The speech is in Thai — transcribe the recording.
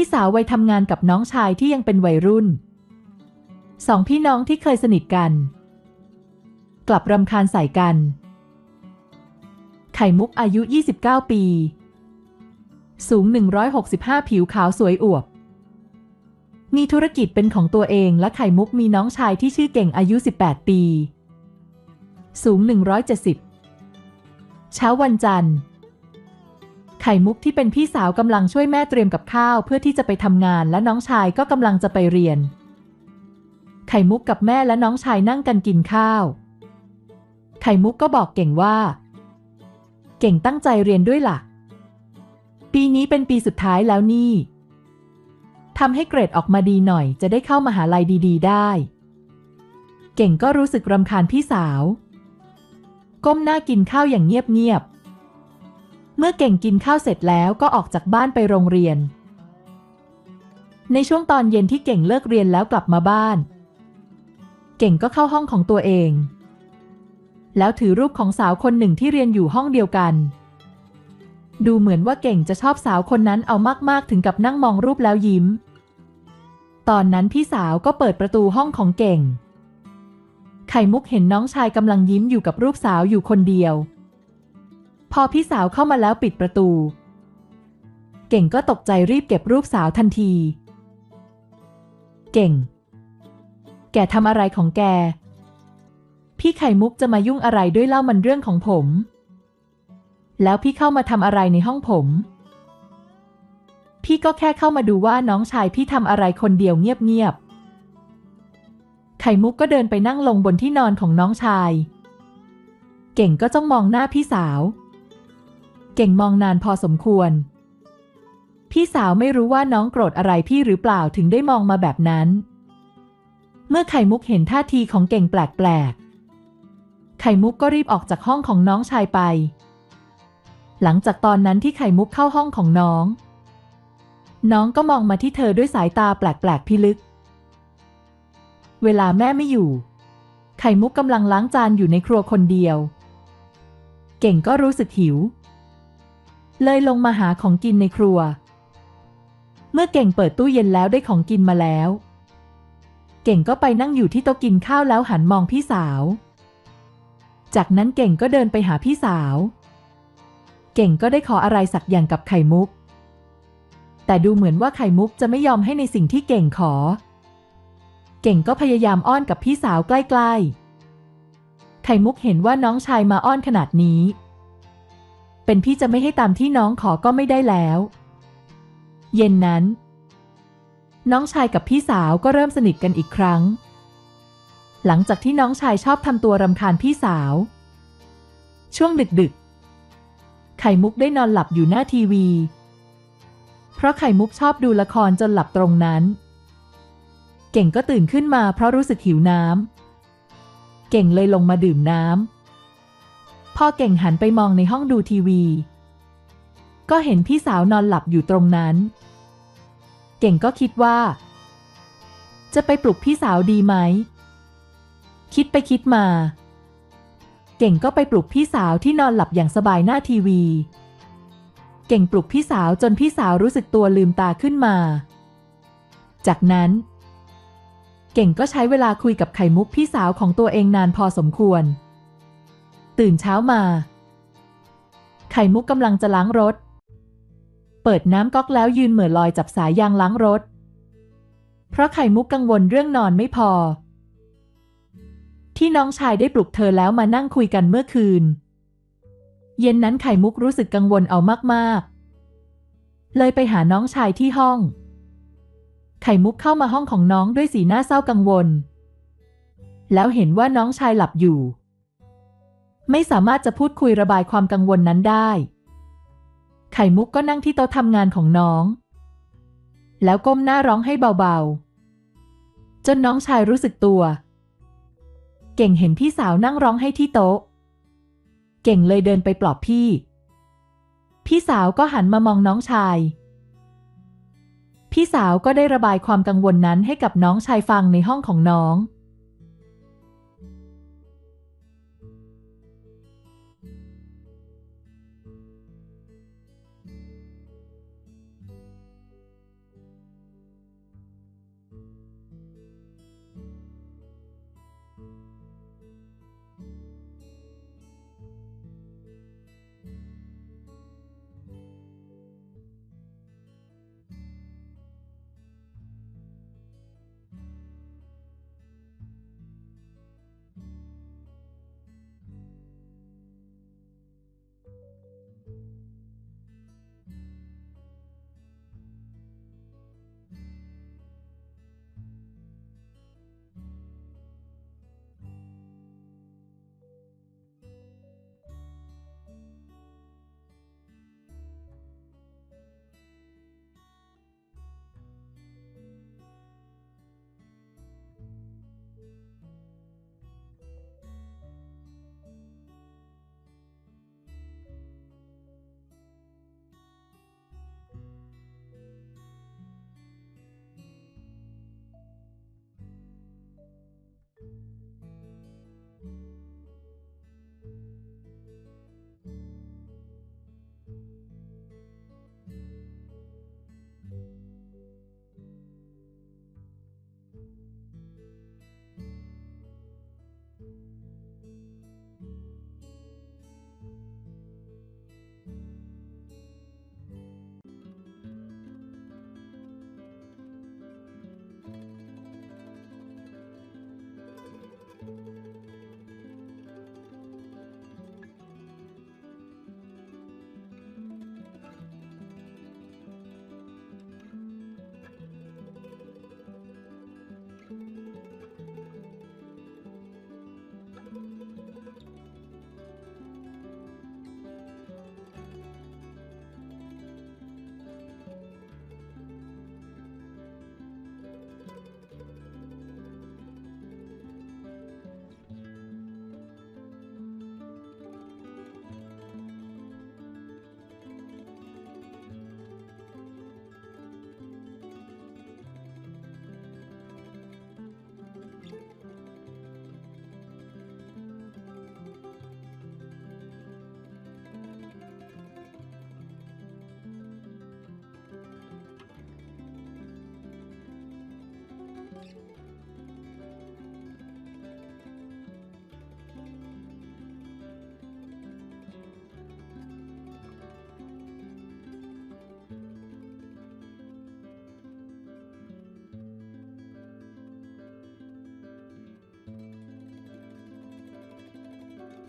พี่สาววัยทำงานกับน้องชายที่ยังเป็นวัยรุ่น สองพี่น้องที่เคยสนิทกัน กลับรำคาญใส่กัน ไข่มุกอายุ 29 ปี สูง 165 ผิวขาวสวยอวบ มีธุรกิจเป็นของตัวเองและไข่มุกมีน้องชายที่ชื่อเก่งอายุ 18 ปี สูง 170 เช้าวันจันทร์ ข่มุกที่เป็นพี่สาวกำลังช่วยแม่เตรียมกับข้าวเพื่อที่จะไปทำงานและน้องชายก็กำลังจะไปเรียน ไข่มุกกับแม่และน้องชายนั่งกันกินข้าว ไข่มุกก็บอกเก่งว่า เก่งตั้งใจเรียนด้วยล่ะ ปีนี้เป็นปีสุดท้ายแล้วนี่ทำให้เกรดออกมาดีหน่อยจะได้เข้ามาหาลัยดี ๆ ได้ เก่งก็รู้สึกรำคาญพี่สาว ก้มหน้ากินข้าวอย่างเงียบๆ เมื่อเก่งกินข้าวเสร็จแล้วก็ออกจากบ้านไปโรงเรียน ในช่วงตอนเย็นที่เก่งเลิกเรียนแล้วกลับมาบ้าน เก่งก็เข้าห้องของตัวเอง แล้วถือรูปของสาวคนหนึ่งที่เรียนอยู่ห้องเดียวกัน ดูเหมือนว่าเก่งจะชอบสาวคนนั้นเอามากๆถึงกับนั่งมองรูปแล้วยิ้ม ตอนนั้นพี่สาวก็เปิดประตูห้องของเก่ง ไข่มุกเห็นน้องชายกำลังยิ้มอยู่กับรูปสาวอยู่คนเดียว พอพี่สาวเข้ามาแล้วปิดประตู เก่งก็ตกใจรีบเก็บรูปสาวทันที เก่ง แกทำอะไรของแก พี่ไข่มุกจะมายุ่งอะไรด้วยเล่ามันเรื่องของผม แล้วพี่เข้ามาทำอะไรในห้องผม พี่ก็แค่เข้ามาดูว่าน้องชายพี่ทำอะไรคนเดียวเงียบๆ ไข่มุกก็เดินไปนั่งลงบนที่นอนของน้องชายเก่งก็จ้องมองหน้าพี่สาว เก่งมองนานพอสมควร พี่สาวไม่รู้ว่าน้องโกรธอะไรพี่หรือเปล่าถึงได้มองมาแบบนั้น เมื่อไข่มุกเห็นท่าทีของเก่งแปลกๆ ไข่มุกก็รีบออกจากห้องของน้องชายไป หลังจากตอนนั้นที่ไข่มุกเข้าห้องของน้อง น้องก็มองมาที่เธอด้วยสายตาแปลกๆพิลึก เวลาแม่ไม่อยู่ ไข่มุกกำลังล้างจานอยู่ในครัวคนเดียวเก่งก็รู้สึกหิว เลยลงมาหาของกินในครัว เมื่อเก่งเปิดตู้เย็นแล้วได้ของกินมาแล้ว เก่งก็ไปนั่งอยู่ที่โต๊ะกินข้าวแล้วหันมองพี่สาว จากนั้นเก่งก็เดินไปหาพี่สาว เก่งก็ได้ขออะไรสักอย่างกับไข่มุก แต่ดูเหมือนว่าไข่มุกจะไม่ยอมให้ในสิ่งที่เก่งขอ เก่งก็พยายามอ้อนกับพี่สาวใกล้ ๆ ไข่มุกเห็นว่าน้องชายมาอ้อนขนาดนี้ เป็นพี่จะไม่ให้ตามที่น้องขอก็ไม่ได้แล้ว เย็นนั้น น้องชายกับพี่สาวก็เริ่มสนิทกันอีกครั้ง หลังจากที่น้องชายชอบทำตัวรำคาญพี่สาว ช่วงดึกๆ ไข่มุกได้นอนหลับอยู่หน้าทีวี เพราะไข่มุกชอบดูละครจนหลับตรงนั้น เก่งก็ตื่นขึ้นมาเพราะรู้สึกหิวน้ำเก่งเลยลงมาดื่มน้ำ พ่อเก่งหันไปมองในห้องดูทีวี ก็เห็นพี่สาวนอนหลับอยู่ตรงนั้น เก่งก็คิดว่า จะไปปลุกพี่สาวดีไหม คิดไปคิดมา เก่งก็ไปปลุกพี่สาวที่นอนหลับอย่างสบายหน้าทีวี เก่งปลุกพี่สาวจนพี่สาวรู้สึกตัวลืมตาขึ้นมา จากนั้น เก่งก็ใช้เวลาคุยกับไข่มุกพี่สาวของตัวเองนานพอสมควร ตื่นเช้ามา ไข่มุกกำลังจะล้างรถ เปิดน้ำก๊อกแล้วยืนเหม่อลอยจับสายยางล้างรถ เพราะไข่มุกกังวลเรื่องนอนไม่พอ ที่น้องชายได้ปลุกเธอแล้วมานั่งคุยกันเมื่อคืน เย็นนั้นไข่มุกรู้สึกกังวลเอามากๆ เลยไปหาน้องชายที่ห้อง ไข่มุกเข้ามาห้องของน้องด้วยสีหน้าเศร้ากังวลแล้วเห็นว่าน้องชายหลับอยู่ ไม่สามารถจะพูดคุยระบายความกังวลนั้นได้ ไข่มุกก็นั่งที่โต๊ะทำงานของน้อง แล้วก้มหน้าร้องให้เบาๆ จนน้องชายรู้สึกตัว เก่งเห็นพี่สาวนั่งร้องให้ที่โต๊ะ เก่งเลยเดินไปปลอบพี่ พี่สาวก็หันมามองน้องชาย พี่สาวก็ได้ระบายความกังวลนั้นให้กับน้องชายฟังในห้องของน้อง